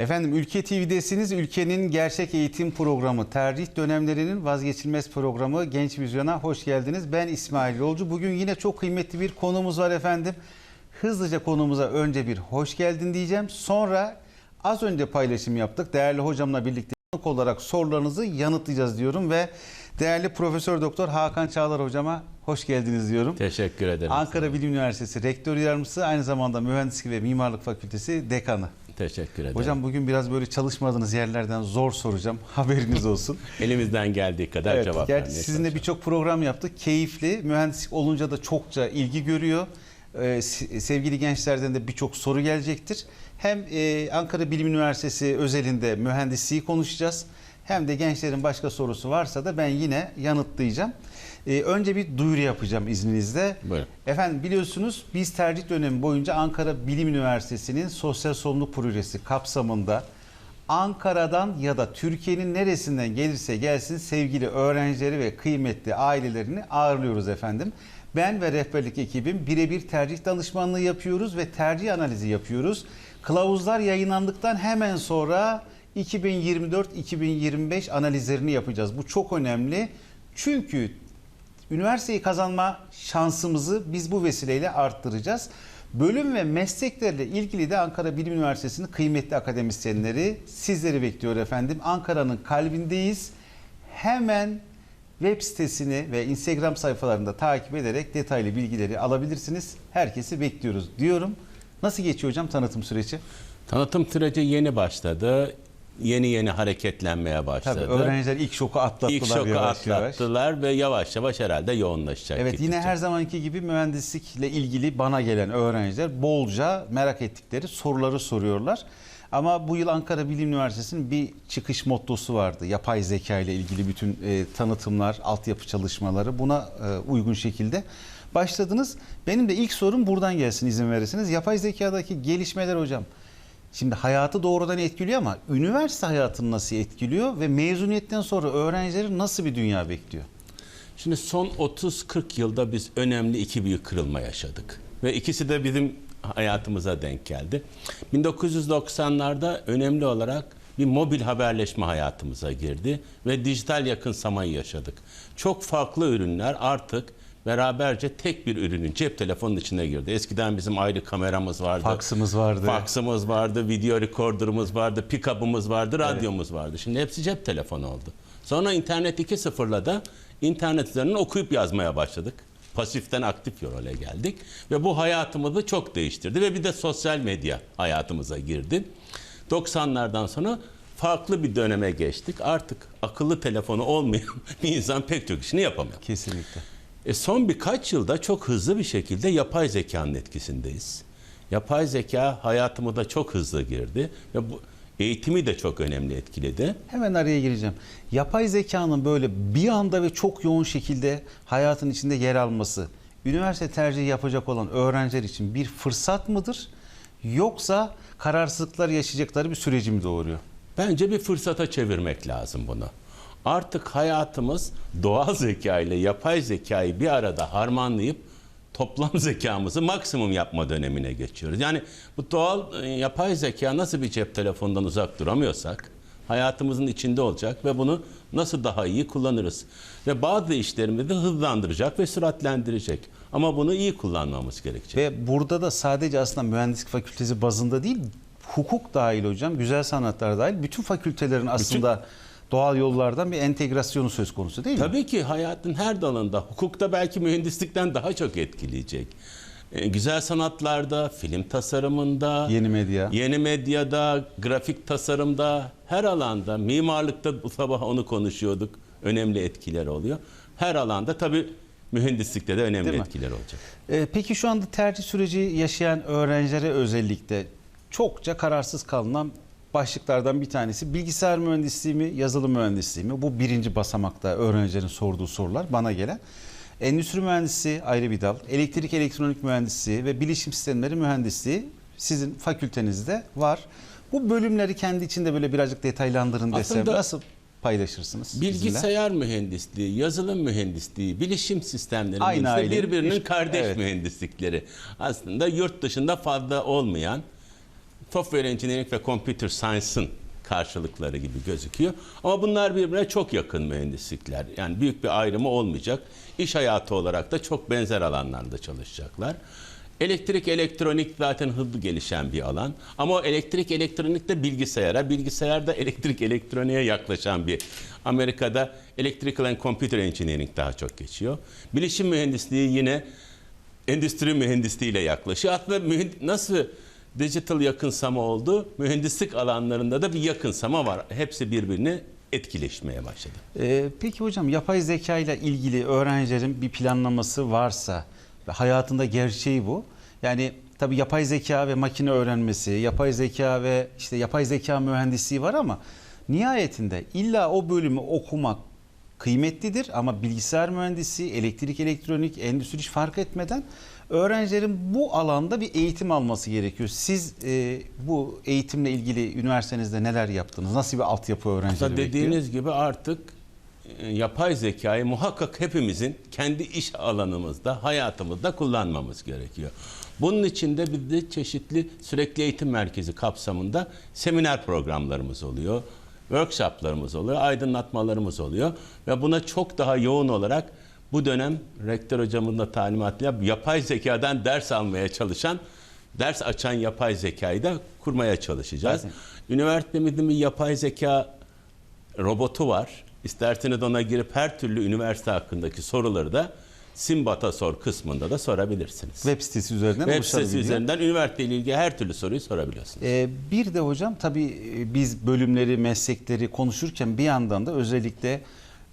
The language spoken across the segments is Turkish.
Efendim Ülke TV'desiniz. Ülkenin gerçek eğitim programı, tercih dönemlerinin vazgeçilmez programı Genç Vizyon'a hoş geldiniz. Ben İsmail Yolcu. Bugün yine çok kıymetli bir konumuz var efendim. Hızlıca konumuza önce bir hoş geldin diyeceğim. Sonra az önce paylaşım yaptık. Değerli hocamla birlikte olarak sorularınızı yanıtlayacağız diyorum ve değerli Profesör Doktor Hakan Çağlar hocama hoş geldiniz diyorum. Teşekkür ederim. Ankara Bilim Üniversitesi Rektör Yardımcısı aynı zamanda Mühendislik ve Mimarlık Fakültesi Dekanı. Teşekkür ederim. Hocam bugün biraz böyle çalışmadığınız yerlerden zor soracağım. Haberiniz olsun. elimizden geldiği kadar evet, cevap vermeye sizinle birçok program yaptık. Keyifli. Mühendislik olunca da çokça ilgi görüyor. Ee, se- sevgili gençlerden de birçok soru gelecektir. Hem e, Ankara Bilim Üniversitesi özelinde mühendisliği konuşacağız. Hem de gençlerin başka sorusu varsa da ben yine yanıtlayacağım. Ee, önce bir duyuru yapacağım izninizle. Buyurun. Efendim biliyorsunuz biz tercih dönemi boyunca Ankara Bilim Üniversitesi'nin sosyal sorumluluk projesi kapsamında Ankara'dan ya da Türkiye'nin neresinden gelirse gelsin sevgili öğrencileri ve kıymetli ailelerini ağırlıyoruz efendim. Ben ve rehberlik ekibim birebir tercih danışmanlığı yapıyoruz ve tercih analizi yapıyoruz. Kılavuzlar yayınlandıktan hemen sonra 2024-2025 analizlerini yapacağız. Bu çok önemli. Çünkü üniversiteyi kazanma şansımızı biz bu vesileyle arttıracağız. Bölüm ve mesleklerle ilgili de Ankara Bilim Üniversitesi'nin kıymetli akademisyenleri sizleri bekliyor efendim. Ankara'nın kalbindeyiz. Hemen web sitesini ve Instagram sayfalarında takip ederek detaylı bilgileri alabilirsiniz. Herkesi bekliyoruz diyorum. Nasıl geçiyor hocam tanıtım süreci? Tanıtım süreci yeni başladı. Yeni yeni hareketlenmeye Tabii başladı. öğrenciler ilk şoku atlattılar İlk şoku yavaş yavaş. atlattılar ve yavaş yavaş herhalde yoğunlaşacak. Evet gittikçe. yine her zamanki gibi mühendislikle ilgili bana gelen öğrenciler bolca merak ettikleri soruları soruyorlar. Ama bu yıl Ankara Bilim Üniversitesi'nin bir çıkış mottosu vardı. Yapay zeka ile ilgili bütün e, tanıtımlar, altyapı çalışmaları buna e, uygun şekilde başladınız. Benim de ilk sorum buradan gelsin izin verirseniz. Yapay zekadaki gelişmeler hocam. Şimdi hayatı doğrudan etkiliyor ama üniversite hayatını nasıl etkiliyor ve mezuniyetten sonra öğrencileri nasıl bir dünya bekliyor? Şimdi son 30-40 yılda biz önemli iki büyük kırılma yaşadık. Ve ikisi de bizim hayatımıza denk geldi. 1990'larda önemli olarak bir mobil haberleşme hayatımıza girdi ve dijital yakınsamayı yaşadık. Çok farklı ürünler artık beraberce tek bir ürünün cep telefonunun içine girdi. Eskiden bizim ayrı kameramız vardı. Faksımız vardı. Faksımız vardı, video recorder'ımız vardı, pick-up'ımız vardı, radyomuz vardı. Şimdi hepsi cep telefonu oldu. Sonra internet 2.0'la da internet üzerinden okuyup yazmaya başladık. Pasiften aktif role geldik ve bu hayatımızı çok değiştirdi ve bir de sosyal medya hayatımıza girdi. 90'lardan sonra farklı bir döneme geçtik. Artık akıllı telefonu olmayan bir insan pek çok işini yapamıyor. Kesinlikle. E son birkaç yılda çok hızlı bir şekilde yapay zekanın etkisindeyiz. Yapay zeka hayatıma da çok hızlı girdi ve bu eğitimi de çok önemli etkiledi. Hemen araya gireceğim. Yapay zekanın böyle bir anda ve çok yoğun şekilde hayatın içinde yer alması, üniversite tercihi yapacak olan öğrenciler için bir fırsat mıdır? Yoksa kararsızlıklar yaşayacakları bir süreci mi doğuruyor? Bence bir fırsata çevirmek lazım bunu. Artık hayatımız doğal zeka ile yapay zekayı bir arada harmanlayıp toplam zekamızı maksimum yapma dönemine geçiyoruz. Yani bu doğal e, yapay zeka nasıl bir cep telefonundan uzak duramıyorsak hayatımızın içinde olacak ve bunu nasıl daha iyi kullanırız. Ve bazı işlerimizi de hızlandıracak ve süratlendirecek. Ama bunu iyi kullanmamız gerekecek. Ve burada da sadece aslında mühendislik fakültesi bazında değil, hukuk dahil hocam, güzel sanatlar dahil bütün fakültelerin aslında doğal yollardan bir entegrasyonu söz konusu değil mi? Tabii ki hayatın her dalında, hukukta belki mühendislikten daha çok etkileyecek. Ee, güzel sanatlarda, film tasarımında, Yeni medya. yeni medyada, grafik tasarımda, her alanda, mimarlıkta bu sabah onu konuşuyorduk. Önemli etkiler oluyor. Her alanda tabii mühendislikte de önemli Değil mi? etkiler olacak. Ee, peki şu anda tercih süreci yaşayan öğrencilere özellikle çokça kararsız kalınan başlıklardan bir tanesi bilgisayar mühendisliği mi, yazılım mühendisliği mi? Bu birinci basamakta öğrencilerin sorduğu sorular bana gelen. Endüstri mühendisliği ayrı bir dal, elektrik elektronik mühendisliği ve bilişim sistemleri mühendisliği sizin fakültenizde var. Bu bölümleri kendi içinde böyle birazcık detaylandırın desem Aslında- nasıl paylaşırsınız? bizimle? Bilgisayar mühendisliği, yazılım mühendisliği, bilişim sistemleri Aynı mühendisliği birbirinin bir- kardeş evet. mühendislikleri. Aslında yurt dışında fazla olmayan Software Engineering ve Computer Science'ın karşılıkları gibi gözüküyor. Ama bunlar birbirine çok yakın mühendislikler. Yani büyük bir ayrımı olmayacak. İş hayatı olarak da çok benzer alanlarda çalışacaklar. Elektrik, elektronik zaten hızlı gelişen bir alan. Ama elektrik, elektronik de bilgisayara, bilgisayar da elektrik, elektroniğe yaklaşan bir. Amerika'da Electrical and Computer Engineering daha çok geçiyor. Bilişim mühendisliği yine endüstri mühendisliğiyle yaklaşıyor. Aslında mühend- nasıl digital yakınsama oldu, mühendislik alanlarında da bir yakınsama var. Hepsi birbirini etkileşmeye başladı. Ee, peki hocam yapay zeka ile ilgili öğrencilerin bir planlaması varsa ve hayatında gerçeği bu. Yani tabii yapay zeka ve makine öğrenmesi, yapay zeka ve işte yapay zeka mühendisliği var ama nihayetinde illa o bölümü okumak kıymetlidir ama bilgisayar mühendisi, elektrik, elektronik, endüstri hiç fark etmeden öğrencilerin bu alanda bir eğitim alması gerekiyor. Siz e, bu eğitimle ilgili üniversitenizde neler yaptınız? Nasıl bir altyapı öğrencileri bekliyor? dediğiniz gibi artık e, yapay zekayı muhakkak hepimizin kendi iş alanımızda, hayatımızda kullanmamız gerekiyor. Bunun için de bir de çeşitli sürekli eğitim merkezi kapsamında seminer programlarımız oluyor, workshoplarımız oluyor, aydınlatmalarımız oluyor ve buna çok daha yoğun olarak bu dönem rektör hocamın da talimatıyla yapay zekadan ders almaya çalışan, ders açan yapay zekayı da kurmaya çalışacağız. Zaten- Üniversitemizin bir yapay zeka robotu var. İsterseniz ona girip her türlü üniversite hakkındaki soruları da Simbat'a sor kısmında da sorabilirsiniz. Web sitesi üzerinden Web sitesi üzerinden üniversite ile ilgili her türlü soruyu sorabiliyorsunuz. Ee, bir de hocam tabii biz bölümleri, meslekleri konuşurken bir yandan da özellikle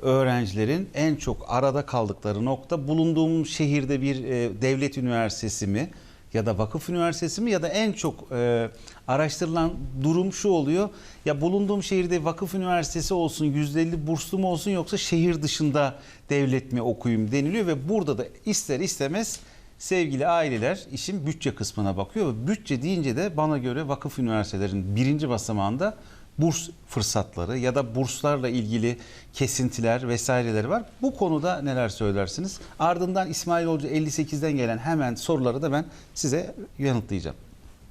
öğrencilerin en çok arada kaldıkları nokta bulunduğum şehirde bir e, devlet üniversitesi mi ya da vakıf üniversitesi mi ya da en çok e, araştırılan durum şu oluyor. Ya bulunduğum şehirde vakıf üniversitesi olsun %50 burslu mu olsun yoksa şehir dışında devlet mi okuyayım deniliyor ve burada da ister istemez Sevgili aileler işin bütçe kısmına bakıyor bütçe deyince de bana göre vakıf üniversitelerin birinci basamağında burs fırsatları ya da burslarla ilgili kesintiler vesaireleri var. Bu konuda neler söylersiniz? Ardından İsmail Hoca 58'den gelen hemen soruları da ben size yanıtlayacağım.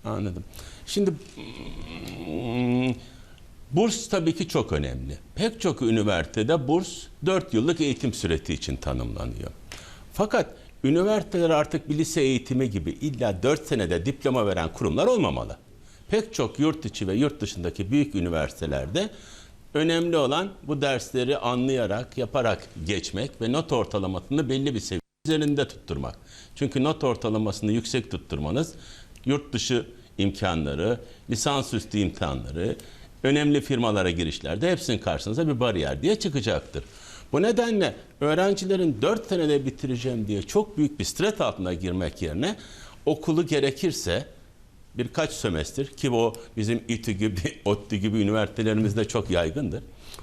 Anladım. Şimdi mm, burs tabii ki çok önemli. Pek çok üniversitede burs 4 yıllık eğitim süresi için tanımlanıyor. Fakat üniversiteler artık bir lise eğitimi gibi illa 4 senede diploma veren kurumlar olmamalı. Pek çok yurt içi ve yurt dışındaki büyük üniversitelerde önemli olan bu dersleri anlayarak, yaparak geçmek ve not ortalamasını belli bir seviye üzerinde tutturmak. Çünkü not ortalamasını yüksek tutturmanız yurt dışı imkanları, lisansüstü imkanları, önemli firmalara girişlerde hepsinin karşınıza bir bariyer diye çıkacaktır. Bu nedenle öğrencilerin 4 senede bitireceğim diye çok büyük bir stres altına girmek yerine okulu gerekirse birkaç sömestr ki o bizim İTÜ gibi, ODTÜ gibi üniversitelerimizde çok yaygındır.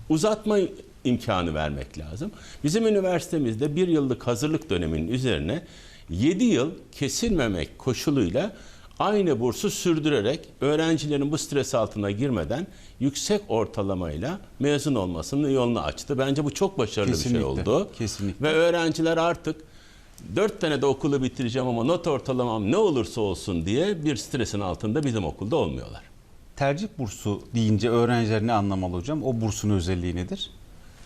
Uzatma imkanı vermek lazım. Bizim üniversitemizde bir yıllık hazırlık döneminin üzerine 7 yıl kesilmemek koşuluyla aynı bursu sürdürerek öğrencilerin bu stres altına girmeden yüksek ortalamayla mezun olmasının yolunu açtı. Bence bu çok başarılı bir Kesinlikle, şey oldu. kesinlikle. Ve öğrenciler artık 4 tane de okulu bitireceğim ama not ortalamam ne olursa olsun diye bir stresin altında bizim okulda olmuyorlar. Tercih bursu deyince öğrenciler ne anlamalı hocam? O bursun özelliği nedir?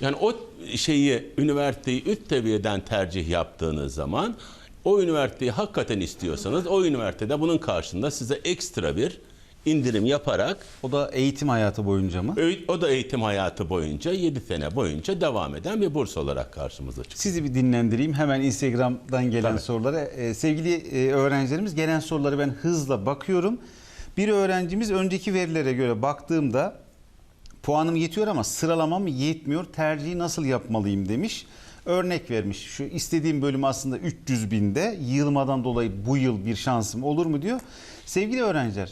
Yani o şeyi üniversiteyi üst seviyeden tercih yaptığınız zaman o üniversiteyi hakikaten istiyorsanız o üniversitede bunun karşında size ekstra bir indirim yaparak O da eğitim hayatı boyunca mı? o da eğitim hayatı boyunca 7 sene boyunca devam eden bir burs olarak karşımıza çıkıyor. Sizi bir dinlendireyim. Hemen Instagram'dan gelen Tabii. sorulara. Ee, sevgili e, öğrencilerimiz gelen soruları ben hızla bakıyorum. Bir öğrencimiz önceki verilere göre baktığımda puanım yetiyor ama sıralamam yetmiyor. Tercihi nasıl yapmalıyım demiş. Örnek vermiş. Şu istediğim bölüm aslında 300 binde. Yığılmadan dolayı bu yıl bir şansım olur mu diyor. Sevgili öğrenciler,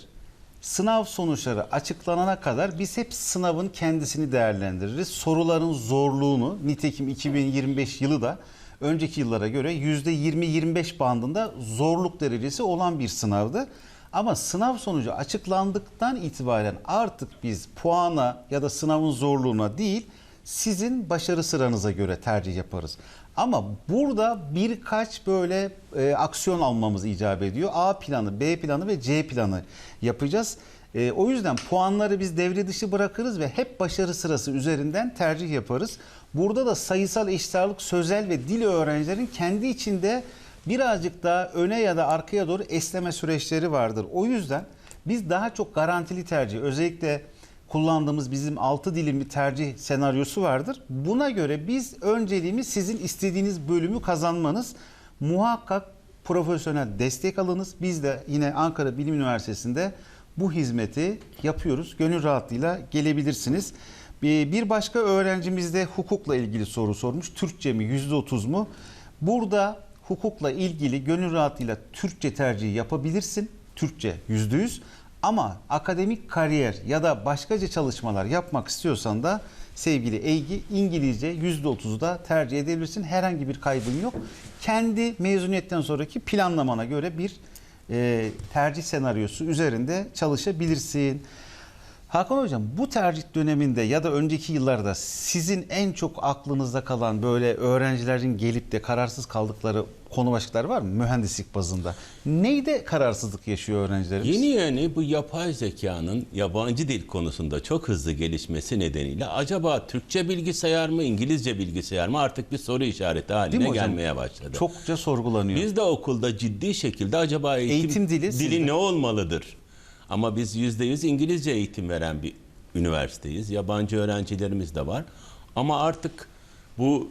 Sınav sonuçları açıklanana kadar biz hep sınavın kendisini değerlendiririz. Soruların zorluğunu, nitekim 2025 yılı da önceki yıllara göre %20-25 bandında zorluk derecesi olan bir sınavdı. Ama sınav sonucu açıklandıktan itibaren artık biz puana ya da sınavın zorluğuna değil, sizin başarı sıranıza göre tercih yaparız. Ama burada birkaç böyle e, aksiyon almamız icap ediyor. A planı, B planı ve C planı yapacağız. E, o yüzden puanları biz devre dışı bırakırız ve hep başarı sırası üzerinden tercih yaparız. Burada da sayısal eşit sözel ve dil öğrencilerin kendi içinde birazcık daha öne ya da arkaya doğru esneme süreçleri vardır. O yüzden biz daha çok garantili tercih özellikle kullandığımız bizim 6 dilim bir tercih senaryosu vardır. Buna göre biz önceliğimiz sizin istediğiniz bölümü kazanmanız. Muhakkak profesyonel destek alınız. Biz de yine Ankara Bilim Üniversitesi'nde bu hizmeti yapıyoruz. Gönül rahatlığıyla gelebilirsiniz. Bir bir başka öğrencimiz de hukukla ilgili soru sormuş. Türkçe mi %30 mu? Burada hukukla ilgili gönül rahatlığıyla Türkçe tercihi yapabilirsin. Türkçe %100. Ama akademik kariyer ya da başkaca çalışmalar yapmak istiyorsan da sevgili Eygi İngilizce %30'u da tercih edebilirsin. Herhangi bir kaybın yok. Kendi mezuniyetten sonraki planlamana göre bir e, tercih senaryosu üzerinde çalışabilirsin. Hakan Hocam bu tercih döneminde ya da önceki yıllarda sizin en çok aklınızda kalan böyle öğrencilerin gelip de kararsız kaldıkları konu başlıkları var mı mühendislik bazında? Neyde kararsızlık yaşıyor öğrencilerimiz? Yeni yeni bu yapay zekanın yabancı dil konusunda çok hızlı gelişmesi nedeniyle acaba Türkçe bilgisayar mı İngilizce bilgisayar mı artık bir soru işareti haline gelmeye başladı. Çokça sorgulanıyor. Biz de okulda ciddi şekilde acaba eğitim, Eğitim dili sizde. ne olmalıdır? Ama biz yüzde yüz İngilizce eğitim veren bir üniversiteyiz. Yabancı öğrencilerimiz de var. Ama artık bu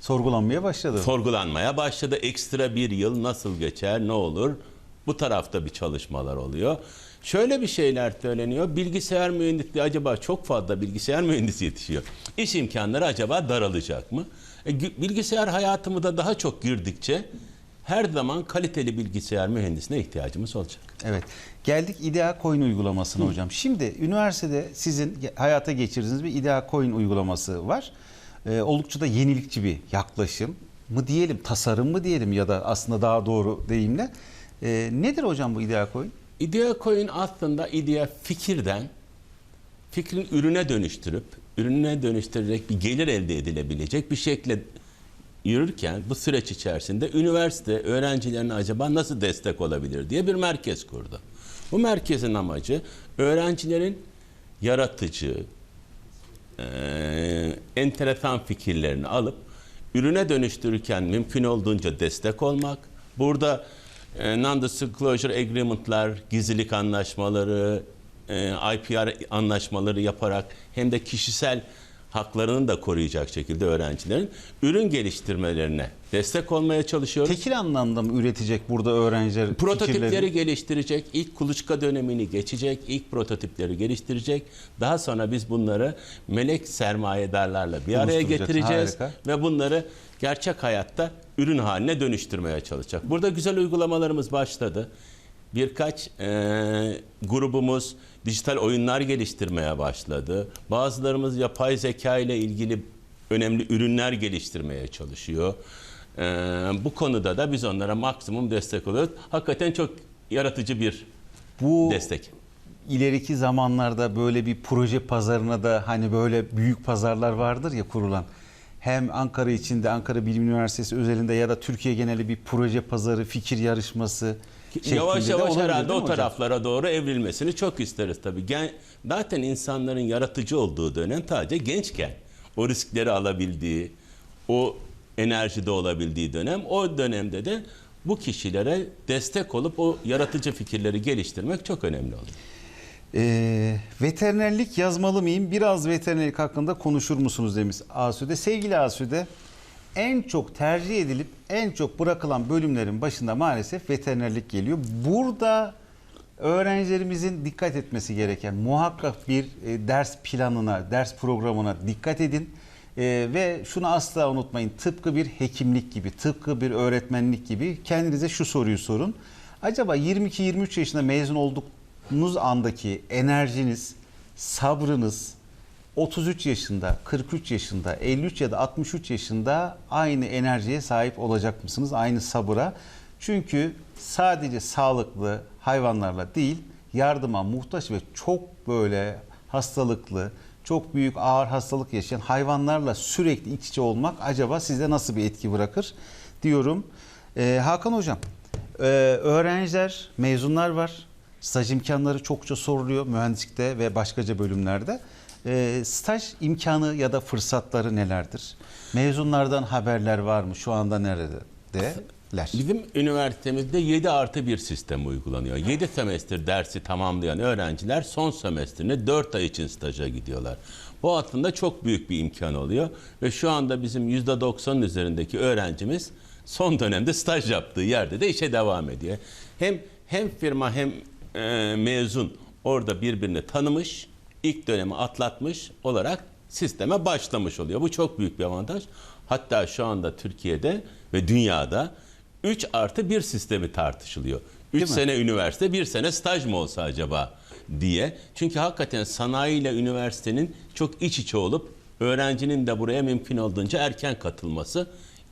Sorgulanmaya başladı. sorgulanmaya başladı. Ekstra bir yıl nasıl geçer, ne olur? Bu tarafta bir çalışmalar oluyor. Şöyle bir şeyler söyleniyor. Bilgisayar mühendisliği acaba çok fazla bilgisayar mühendisi yetişiyor. İş imkanları acaba daralacak mı? E, bilgisayar hayatımıza daha çok girdikçe her zaman kaliteli bilgisayar mühendisine ihtiyacımız olacak. Evet. Geldik IDEA Coin uygulamasına hocam. Şimdi üniversitede sizin hayata geçirdiğiniz bir IDEA Coin uygulaması var. Ee, oldukça da yenilikçi bir yaklaşım mı diyelim, tasarım mı diyelim ya da aslında daha doğru deyimle. Ee, nedir hocam bu IDEA Coin? İdea coin aslında idea fikirden fikrin ürüne dönüştürüp ürüne dönüştürerek bir gelir elde edilebilecek bir şekle yürürken bu süreç içerisinde üniversite öğrencilerine acaba nasıl destek olabilir diye bir merkez kurdu. Bu merkezin amacı öğrencilerin yaratıcı, eee, enteresan fikirlerini alıp ürüne dönüştürürken mümkün olduğunca destek olmak. Burada e, non-disclosure agreement'lar, gizlilik anlaşmaları, e, IPR anlaşmaları yaparak hem de kişisel haklarını da koruyacak şekilde öğrencilerin ürün geliştirmelerine destek olmaya çalışıyoruz. Tekil anlamda mı üretecek burada öğrenciler Prototipleri fikirleri? geliştirecek, ilk kuluçka dönemini geçecek, ilk prototipleri geliştirecek. Daha sonra biz bunları melek sermayedarlarla bir araya getireceğiz harika. ve bunları gerçek hayatta ürün haline dönüştürmeye çalışacak. Burada güzel uygulamalarımız başladı. Birkaç eee, grubumuz dijital oyunlar geliştirmeye başladı. Bazılarımız yapay zeka ile ilgili önemli ürünler geliştirmeye çalışıyor. Eee, bu konuda da biz onlara maksimum destek oluyoruz. Hakikaten çok yaratıcı bir Bu destek. ileriki zamanlarda böyle bir proje pazarına da hani böyle büyük pazarlar vardır ya kurulan. Hem Ankara içinde Ankara Bilim Üniversitesi özelinde ya da Türkiye geneli bir proje pazarı, fikir yarışması Yavaş de yavaş olabilir herhalde o taraflara doğru evrilmesini çok isteriz tabii. Gen, zaten insanların yaratıcı olduğu dönem sadece gençken o riskleri alabildiği, o enerjide olabildiği dönem. O dönemde de bu kişilere destek olup o yaratıcı fikirleri geliştirmek çok önemli oluyor. Ee, veterinerlik yazmalı mıyım? Biraz veterinerlik hakkında konuşur musunuz demiş Asude. Sevgili Asude, en çok tercih edilip en çok bırakılan bölümlerin başında maalesef veterinerlik geliyor. Burada öğrencilerimizin dikkat etmesi gereken muhakkak bir e, ders planına, ders programına dikkat edin. E, ve şunu asla unutmayın. Tıpkı bir hekimlik gibi, tıpkı bir öğretmenlik gibi kendinize şu soruyu sorun. Acaba 22-23 yaşında mezun olduğunuz andaki enerjiniz, sabrınız 33 yaşında, 43 yaşında, 53 ya da 63 yaşında aynı enerjiye sahip olacak mısınız? Aynı sabıra. Çünkü sadece sağlıklı hayvanlarla değil, yardıma muhtaç ve çok böyle hastalıklı, çok büyük ağır hastalık yaşayan hayvanlarla sürekli iç içe olmak acaba sizde nasıl bir etki bırakır diyorum. Ee, Hakan Hocam, ee, öğrenciler, mezunlar var. Staj imkanları çokça soruluyor mühendislikte ve başkaca bölümlerde. E, staj imkanı ya da fırsatları nelerdir? Mezunlardan haberler var mı? Şu anda neredeler? Bizim üniversitemizde 7 artı 1 sistem uygulanıyor. 7 semestr dersi tamamlayan öğrenciler son semestrine 4 ay için staja gidiyorlar. Bu aslında çok büyük bir imkan oluyor. Ve şu anda bizim %90'ın üzerindeki öğrencimiz son dönemde staj yaptığı yerde de işe devam ediyor. Hem hem firma hem e, mezun orada birbirini tanımış, ilk dönemi atlatmış olarak sisteme başlamış oluyor. Bu çok büyük bir avantaj. Hatta şu anda Türkiye'de ve dünyada 3 artı 1 sistemi tartışılıyor. 3 Değil mi? sene üniversite, 1 sene staj mı olsa acaba diye. Çünkü hakikaten sanayi ile üniversitenin çok iç içe olup öğrencinin de buraya mümkün olduğunca erken katılması,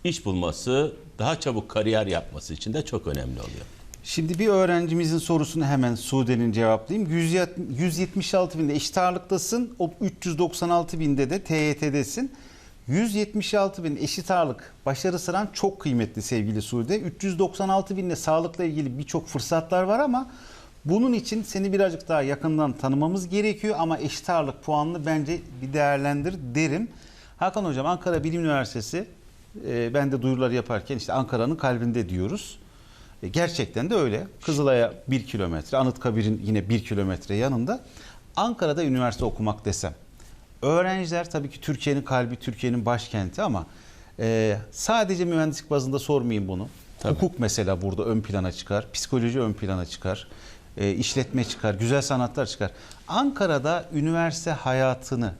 iş bulması, daha çabuk kariyer yapması için de çok önemli oluyor. Şimdi bir öğrencimizin sorusunu hemen Sude'nin cevaplayayım. 170 176 binde eşit ağırlıktasın. O 396 binde de TYT'desin. 176 bin eşit ağırlık başarı sıran çok kıymetli sevgili Sude. 396 binle sağlıkla ilgili birçok fırsatlar var ama bunun için seni birazcık daha yakından tanımamız gerekiyor ama eşit ağırlık puanını bence bir değerlendir derim. Hakan Hocam Ankara Bilim Üniversitesi e, ben de duyurular yaparken işte Ankara'nın kalbinde diyoruz. E, Gerçekten de öyle. Kızılay'a bir kilometre, Anıtkabir'in yine bir kilometre yanında. Ankara'da üniversite okumak desem. Öğrenciler tabii ki Türkiye'nin kalbi, Türkiye'nin başkenti ama e, sadece mühendislik bazında sormayayım bunu. Tabii. Hukuk mesela burada ön plana çıkar, psikoloji ön plana çıkar, e, işletme çıkar, güzel sanatlar çıkar. Ankara'da üniversite hayatını,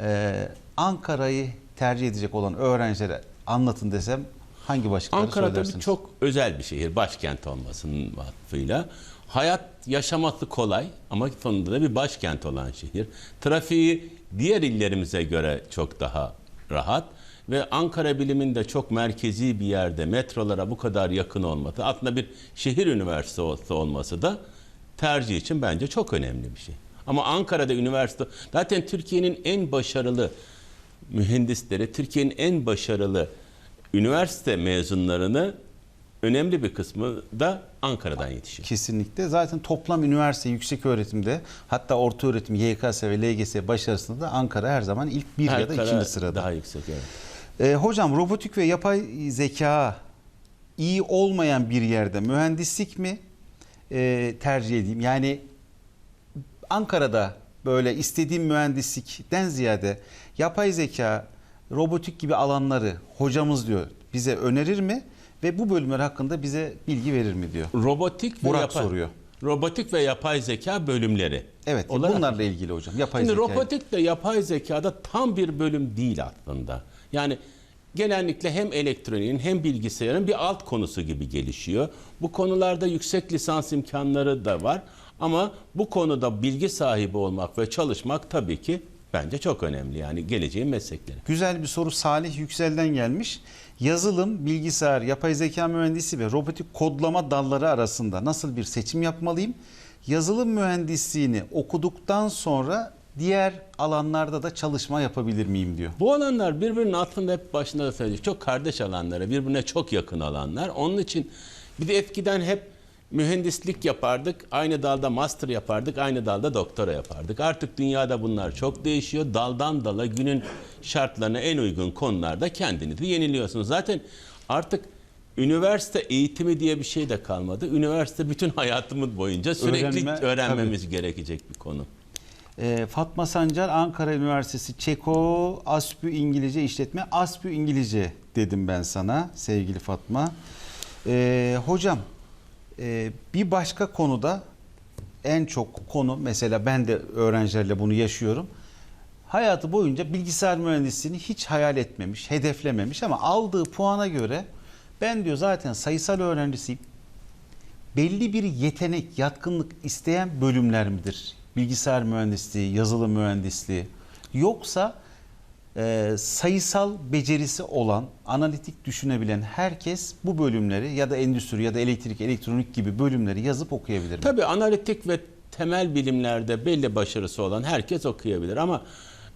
e, Ankara'yı tercih edecek olan öğrencilere anlatın desem hangi başlıkları Ankara söylersiniz? çok özel bir şehir. Başkent olmasının vakfıyla. Hayat yaşaması kolay ama sonunda da bir başkent olan şehir. Trafiği diğer illerimize göre çok daha rahat ve Ankara bilimin de çok merkezi bir yerde metrolara bu kadar yakın olması aslında bir şehir üniversitesi olması da tercih için bence çok önemli bir şey. Ama Ankara'da üniversite zaten Türkiye'nin en başarılı mühendisleri, Türkiye'nin en başarılı üniversite mezunlarını önemli bir kısmı da Ankara'dan yetişiyor. Kesinlikle. Zaten toplam üniversite yüksek öğretimde hatta orta öğretim YKS ve LGS başarısında da Ankara her zaman ilk bir ya da ikinci sırada. Daha yüksek evet. Ee, hocam robotik ve yapay zeka iyi olmayan bir yerde mühendislik mi e, tercih edeyim? Yani Ankara'da böyle istediğim mühendislikten ziyade yapay zeka, robotik gibi alanları hocamız diyor bize önerir mi? Ve bu bölümler hakkında bize bilgi verir mi diyor. Robotik ve Burak yapay, soruyor. Robotik ve yapay zeka bölümleri. Evet olarak- bunlarla ilgili hocam. Yapay Şimdi zeka. robotik de yapay zekada tam bir bölüm değil aslında. Yani genellikle hem elektroniğin hem bilgisayarın bir alt konusu gibi gelişiyor. Bu konularda yüksek lisans imkanları da var. Ama bu konuda bilgi sahibi olmak ve çalışmak tabii ki bence çok önemli. Yani geleceğin meslekleri. Güzel bir soru Salih Yüksel'den gelmiş. Yazılım, bilgisayar, yapay zeka mühendisi ve robotik kodlama dalları arasında nasıl bir seçim yapmalıyım? Yazılım mühendisliğini okuduktan sonra diğer alanlarda da çalışma yapabilir miyim diyor. Bu alanlar birbirinin aslında hep başında da söyledik. Çok kardeş alanlara, birbirine çok yakın alanlar. Onun için bir de eskiden hep mühendislik yapardık, aynı dalda master yapardık, aynı dalda doktora yapardık. Artık dünyada bunlar çok değişiyor. Daldan dala günün şartlarına en uygun konularda kendinizi yeniliyorsunuz. Zaten artık üniversite eğitimi diye bir şey de kalmadı. Üniversite bütün hayatımız boyunca sürekli Öğrenme, öğrenmemiz gerekecek bir konu. Ee, Fatma Sancar Ankara Üniversitesi Çeko ASPÜ İngilizce işletme ASPÜ İngilizce dedim ben sana sevgili Fatma. Ee, hocam e, bir başka konuda en çok konu mesela ben de öğrencilerle bunu yaşıyorum. Hayatı boyunca bilgisayar mühendisliğini hiç hayal etmemiş, hedeflememiş ama aldığı puana göre ben diyor zaten sayısal öğrencisiyim belli bir yetenek, yatkınlık isteyen bölümler midir? Bilgisayar mühendisliği, yazılım mühendisliği yoksa e, sayısal becerisi olan, analitik düşünebilen herkes bu bölümleri ya da endüstri ya da elektrik, elektronik gibi bölümleri yazıp okuyabilir mi? Tabii analitik ve temel bilimlerde belli başarısı olan herkes okuyabilir ama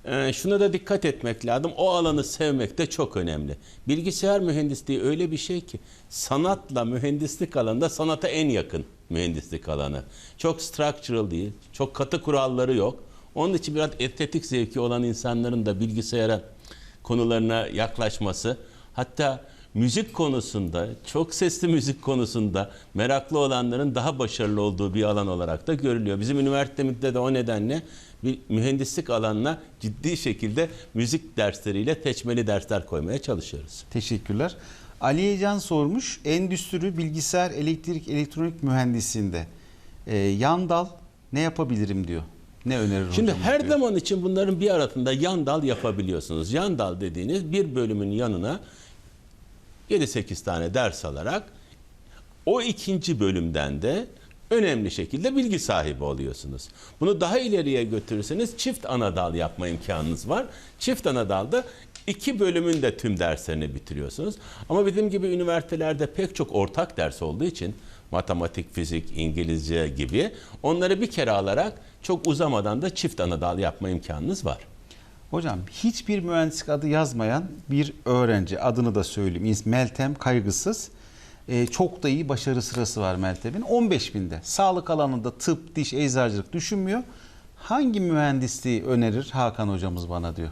Ee, şuna da dikkat etmek lazım. O alanı sevmek de çok önemli. Bilgisayar mühendisliği öyle bir şey ki sanatla mühendislik alanında sanata en yakın mühendislik alanı. Çok structural değil, çok katı kuralları yok. Onun için biraz estetik zevki olan insanların da bilgisayara konularına yaklaşması, hatta müzik konusunda, çok sesli müzik konusunda meraklı olanların daha başarılı olduğu bir alan olarak da görülüyor. Bizim üniversitemizde de o nedenle bir mühendislik alanına ciddi şekilde müzik dersleriyle seçmeli dersler koymaya çalışıyoruz. Teşekkürler. Ali Can sormuş. Endüstri, bilgisayar, elektrik, elektronik mühendisliğinde e, yan dal ne yapabilirim diyor. Ne önerir Şimdi hocam her diyor. zaman için bunların bir arasında yan dal yapabiliyorsunuz. Yan dal dediğiniz bir bölümün yanına 7-8 tane ders alarak o ikinci bölümden de önemli şekilde bilgi sahibi oluyorsunuz. Bunu daha ileriye götürürseniz çift ana dal yapma imkanınız var. Çift ana dalda iki bölümün de tüm derslerini bitiriyorsunuz. Ama bizim gibi üniversitelerde pek çok ortak ders olduğu için matematik, fizik, İngilizce gibi onları bir kere alarak çok uzamadan da çift ana dal yapma imkanınız var. Hocam hiçbir mühendislik adı yazmayan bir öğrenci adını da söyleyeyim. Meltem Kaygısız. Ee, çok da iyi başarı sırası var Meltem'in. 15 binde. Sağlık alanında tıp, diş, eczacılık düşünmüyor. Hangi mühendisliği önerir Hakan hocamız bana diyor.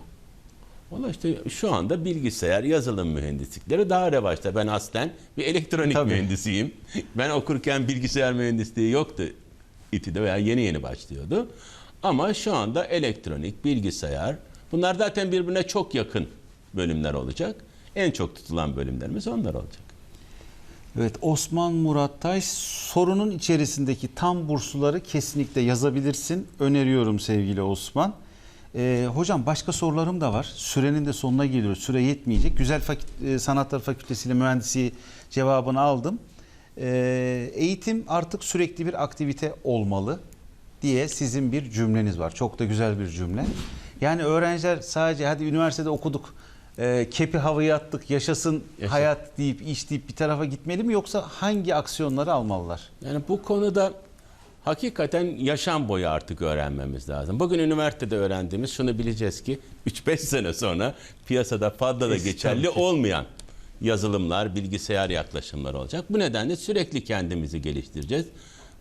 Valla işte şu anda bilgisayar, yazılım mühendislikleri daha revaçta. Ben aslen bir elektronik Tabii. mühendisiyim. Ben okurken bilgisayar mühendisliği yoktu İTÜ'de veya yeni yeni başlıyordu. Ama şu anda elektronik, bilgisayar bunlar zaten birbirine çok yakın bölümler olacak. En çok tutulan bölümlerimiz onlar olacak. Evet Osman Murat Taş sorunun içerisindeki tam bursları kesinlikle yazabilirsin. Öneriyorum sevgili Osman. Ee, hocam başka sorularım da var. Sürenin de sonuna geliyoruz. Süre yetmeyecek. Güzel Fakü- e, Sanatlar Fakültesi ile mühendisliği cevabını aldım. Ee, eğitim artık sürekli bir aktivite olmalı diye sizin bir cümleniz var. Çok da güzel bir cümle. Yani öğrenciler sadece hadi üniversitede okuduk, e, kepi havaya attık, yaşasın Yaşa. hayat deyip iş deyip bir tarafa gitmeli mi yoksa hangi aksiyonları almalılar? Yani bu konuda hakikaten yaşam boyu artık öğrenmemiz lazım. Bugün üniversitede öğrendiğimiz şunu bileceğiz ki 3-5 sene sonra piyasada fazla da geçerli olmayan yazılımlar, bilgisayar yaklaşımları olacak. Bu nedenle sürekli kendimizi geliştireceğiz.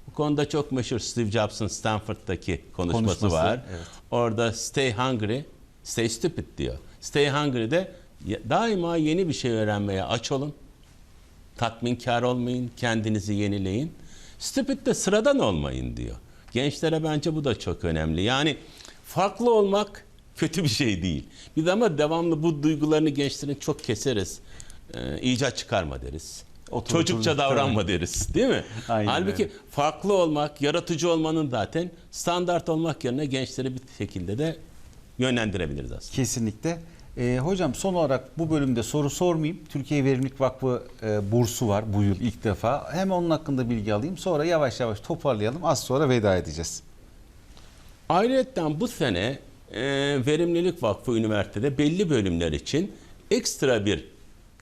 Bu konuda çok meşhur Steve Jobs'ın Stanford'daki konuşması, Konuşması, var. evet. Orada stay hungry, stay stupid diyor. Stay hungry'de ya- daima yeni bir şey öğrenmeye aç olun. Tatminkar olmayın, kendinizi yenileyin. Stupid de sıradan olmayın diyor. Gençlere bence bu da çok önemli. Yani farklı olmak kötü bir şey değil. Biz ama devamlı bu duygularını gençlerin çok keseriz. Ee, icat çıkarma deriz. Otur, Çocukça otur, davranma deriz değil mi? Aynen Halbuki öyle. farklı olmak, yaratıcı olmanın zaten standart olmak yerine gençleri bir şekilde de yönlendirebiliriz aslında. Kesinlikle. Ee, hocam son olarak bu bölümde soru sormayayım. Türkiye Verimlilik Vakfı e, bursu var bu yıl ilk defa. Hem onun hakkında bilgi alayım. Sonra yavaş yavaş toparlayalım. Az sonra veda edeceğiz. Ayrıca bu sene e, Verimlilik Vakfı Üniversitede belli bölümler için ekstra bir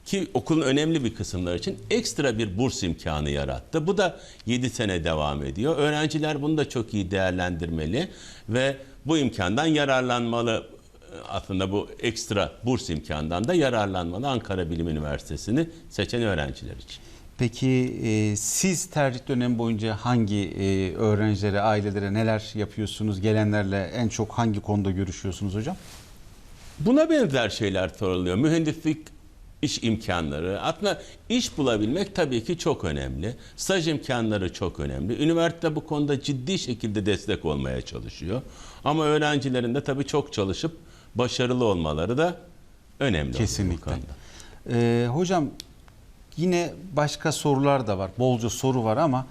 ki okulun önemli bir kısımları için ekstra bir burs imkanı yarattı. Bu da 7 sene devam ediyor. Öğrenciler bunu da çok iyi değerlendirmeli ve bu imkandan yararlanmalı. Aslında bu ekstra burs imkanından da yararlanmalı Ankara Bilim Üniversitesi'ni seçen öğrenciler için. Peki e, siz tercih dönemi boyunca hangi e, öğrencilere, ailelere neler yapıyorsunuz? Gelenlerle en çok hangi konuda görüşüyorsunuz hocam? Buna benzer şeyler soruluyor. Mühendislik iş imkanları. Aslında iş bulabilmek tabii ki çok önemli. Staj imkanları çok önemli. Üniversite bu konuda ciddi şekilde destek olmaya çalışıyor. Ama öğrencilerin de tabii çok çalışıp başarılı olmaları da önemli. Kesinlikle. Ee, hocam yine başka sorular da var. Bolca soru var ama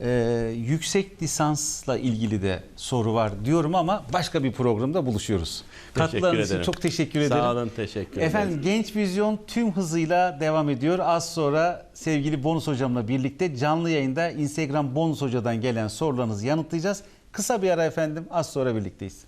e, yüksek lisansla ilgili de soru var diyorum ama başka bir programda buluşuyoruz. Teşekkür Katılarınız için çok teşekkür ederim. Sağ olun, teşekkür ederim. Efendim Genç Vizyon tüm hızıyla devam ediyor. Az sonra sevgili Bonus Hocam'la birlikte canlı yayında Instagram Bonus Hoca'dan gelen sorularınızı yanıtlayacağız. Kısa bir ara efendim az sonra birlikteyiz.